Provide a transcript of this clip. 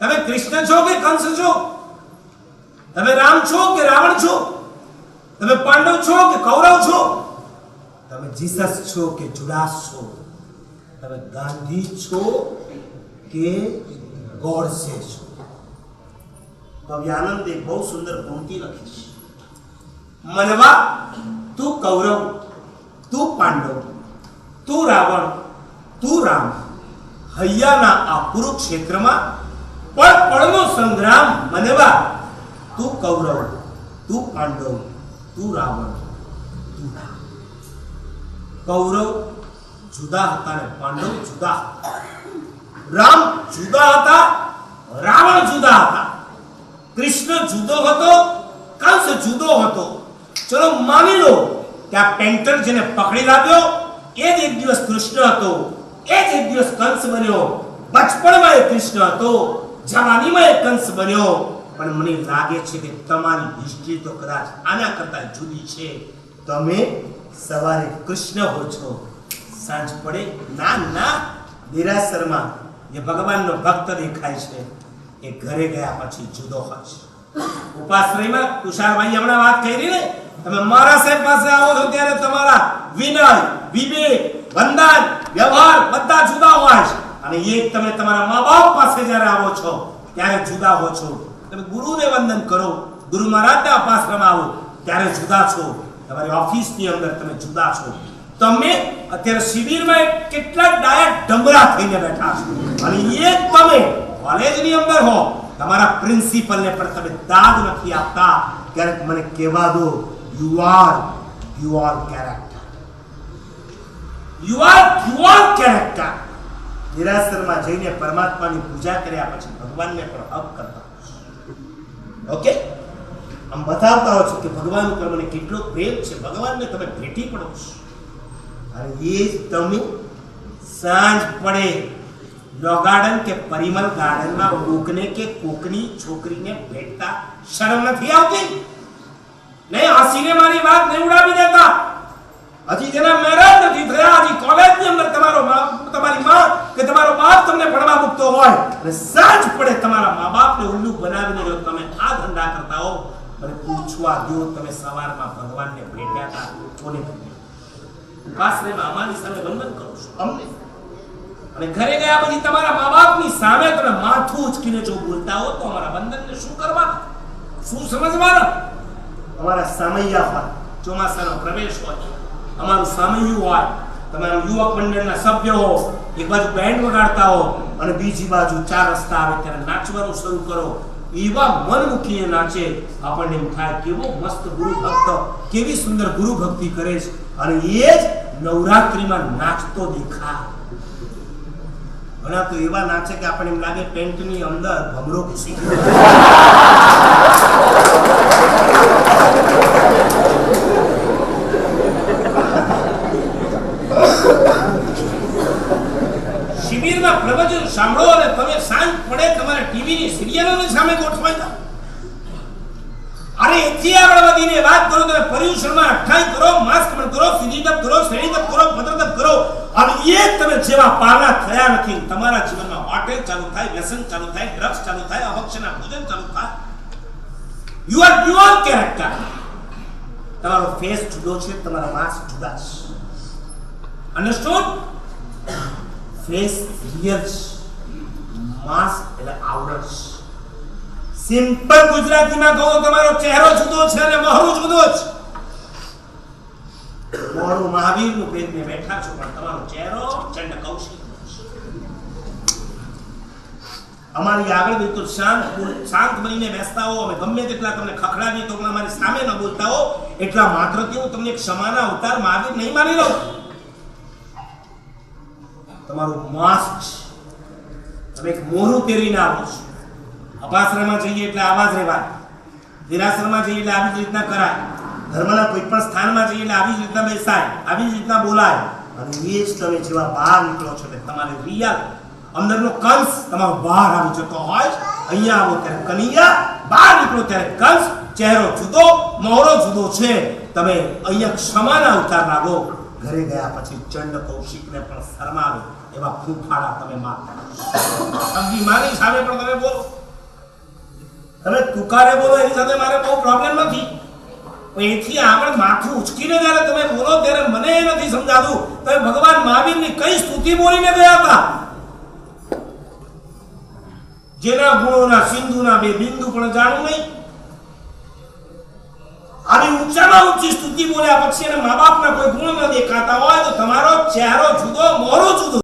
તમે કૃષ્ણ છો કે કંસ છો? તમે રામ છો કે રાવણ છો? તમે પાંડવ છો કે કૌરવ છો? તમે જીસસ છો કે જુડાસ છો? તમે ગાંધી છો કે ગોડસે છો? કવિ આનંદ એક બહુ સુંદર પંક્તિ લખી છે. મનવા તું કૌરવ, તું પાંડવ, તું રાવણ, તું રામ. હૈયાના આ કુરુક્ષેત્રમાં પળ પણનો સંગ્રામ મનવા તું કૌરવ, તું પાંડવ, તું રાવણ, તું કૌરવ જુદા હતા ને પાંડવ જુદા. રામ જુદા હતા, રાવણ જુદા હતા. કૃષ્ણ જુદો હતો, કંસ જુદો હતો. ચલો માની લો કે આ પેન્ટર જેને પકડી લાવ્યો, એ જ એક દિવસ કૃષ્ણ હતો, એ જ એક દિવસ કંસ બન્યો. બચપણમાં એ કૃષ્ણ હતો. જવાનીમાં કંસ બન્યો. પણ મને લાગે છે કે તમારી હિસ્ટ્રી તો કદાચ આના કરતા જુદી છે. તમે સવારે કૃષ્ણ હો છો. સાંજ પડે, ના ના દેરાસરમાં જે ભગવાનનો ભક્ત દેખાય છે. એ ઘરે ગયા પછી જુદો હોય છે ઉપાશ્રયમાં તુષારભાઈ હમણાં વાત કરી ને? તમે મારા સાહેબ પાસે આવો છો ત્યારે તમારા વિનય, વિવેક, વંદન, વ્યવહાર બધા જુદા હોય છે. અને એ તમે તમારા મા બાપ પાસે જ્યારે આવો છો, ત્યારે જુદા હો છો. તમે ગુરુને વંદન કરો, ગુરુ મહારાજના ઉપાશ્રમ આવો, ત્યારે જુદા છો. તમારી ઓફિસની અંદર તમે જુદા છો. તમે અત્યારે શિબિરમાં કેટલા ડાયા ડમરા થઈને બેઠા છો. અને એ તમે કોલેજની અંદર હો, તમારા પ્રિન્સિપલને પણ તમે દાદ નથી આપતા. ક્યારેક મને કહેવા દો you are you are character you are you are character નિરાશ્રમાં જઈને પરમાત્માની પૂજા કર્યા પછી ભગવાનને પણ અપ કરતા. ઓકે આમ બતાવતા હો છો કે ભગવાન ઉપર મને કેટલો પ્રેમ છે. ભગવાનને તમે ભેટી પડો અને એ જ તમે સાંજ પડે લો ગાર્ડન કે પરિમલ ગાર્ડનમાં કોકને કે કોકની છોકરીને ભેટતા શરમ નથી આવતી? નહીં હસીને મારી વાત નહીં ઉડાવી દેતા. હજી જેના મેરેજ નથી થયા. હજી કોલેજની અંદર તમારો તમારી માં કે તમારો બાપ તમને ભણવા મૂકતો હોય અને સાંજ પડે તમારા મા બાપને ઉલ્લુ બનાવીને જો તમે આ ધંધા કરતા હો મને પૂછવા દો તમે સવારમાં ભગવાનને ભેટ્યા હતા, કોને ભેટ્યા? અમારી સામે વંદન કરો છો. અમને? અને ઘરે ગયા પછી તમારા મા બાપની સામે તમે માથું ઉચકીને જો બોલતા હો, તો અમારા વંદનને શું કરવા? શું સમજવાનું? અમારા સામૈયા હોય, ચોમાસાનો પ્રવેશ હોય. અમારું સામૈયું હોય, તમારા યુવક મંડળના સભ્ય હો એક બાજુ બેન્ડ વગાડતા હો અને બીજી બાજુ ચાર રસ્તા આવે ત્યારે નાચવાનું શરૂ કરો. એવા મન મૂકીને નાચે આપણને એમ થાય, કેવો મસ્ત ગુરુ ભક્ત, કેવી સુંદર ગુરુ ભક્તિ કરે છે. અને એ જ નવરાત્રિમાં નાચતો દેખાય. ઘણા તો એવા નાચે કે આપણને એમ લાગે પેન્ટની અંદર ભમરો ઘૂસી ગયો શિબિરમાં પ્રવચન સાંભળો અને તમે સાંજ પડે તમારા ટીવીની સિરિયલોની સામે ગોઠવાઈ અરે, એથી આગળ વધીને વાત કરો, તમે પર્યુષણમાં અઠાઈ કરો, માસ્ક પણ કરો સીધી કરો શ્રેણી કરો તપ કરો. અને એ તમે જેવા પાના થયા નથી, તમારા જીવનમાં હોટેલ ચાલુ થાય, વ્યસન ચાલુ થાય, ડ્રગ્સ ચાલુ થાય, અભક્ષના ભોજન ચાલુ થાય. યુ આર યુઅર કેરેક્ટર તમારો ફેસ જુદો છે, તમારા માસ્ક જુદા છે. અન્ડરસ્ટુડ ફેસ રિયલ માસ્ક એટલે આવડત. સિમ્પલ ગુજરાતીમાં કહો, તમારો ચહેરો જુદો છે અને મહોરું જુદો છે મોરું મહાવીરનું પહેરીને બેઠા છો, પણ તમારો ચહેરો ચંડ કૌશિક અમારી આગળ બિલકુલ શાંત શાંત બનીને બેસતા હો અમે ગમે તેટલા તમને ખખડાવીએ તો પણ અમારી સામે ન બોલતા હો. એટલા માત્રથી હું તમને ક્ષમાના અવતાર મહાવીર નહીં માની લો તમારું માસ્ક તમે એક મોરું પહેરીને આવો છો. અપાશ્રમમાં જઈએ એટલે આવા જ રહેવાય નિરાશ્રમમાં જઈએ એટલે આવી જ રીતના કરાય. ધર્મના કોઈ પણ સ્થાનમાં જઈએ એટલે આવી જ રીતના બેસાય. આવી જ રીતના બોલાય. અને એ જ તમે જેવા બહાર નીકળો છો એટલે તમારે રિયલ અંદરનો કંસ તમારો બહાર આવી જતો હોય. અહીંયા આવો ત્યારે કનૈયા, બહાર નીકળો ત્યારે કંસ. ચહેરો જુદો, મોહરો જુદો છે. તમે અહીંયા ક્ષમાના અવતાર લાગો. ઘરે ગયા પછી ચંડ કૌશિકને પણ શરમાવે એવા ફૂફાડા તમે મારતા માની સામે પણ તમે બોલો. તમે તુકારે બોલો, એની સાથે મારે બહુ પ્રોબ્લેમ નથી. એથી આગળ માથું ઉચકીને જ્યારે તમે બોલો, ત્યારે મને એ નથી સમજાતું. તમે ભગવાન મહાવીરની કઈ સ્તુતિ બોલીને ગયા હતા? જેના ગુણોના સિંધુના બે બિંદુ પણ જાણું નહીં. આવી ઊંચામાં ઊંચી સ્તુતિ બોલ્યા પછી એને મા બાપના કોઈ ગુણ ન દેખાતા હોય તો તમારો ચહેરો જુદો મોરો જુદો.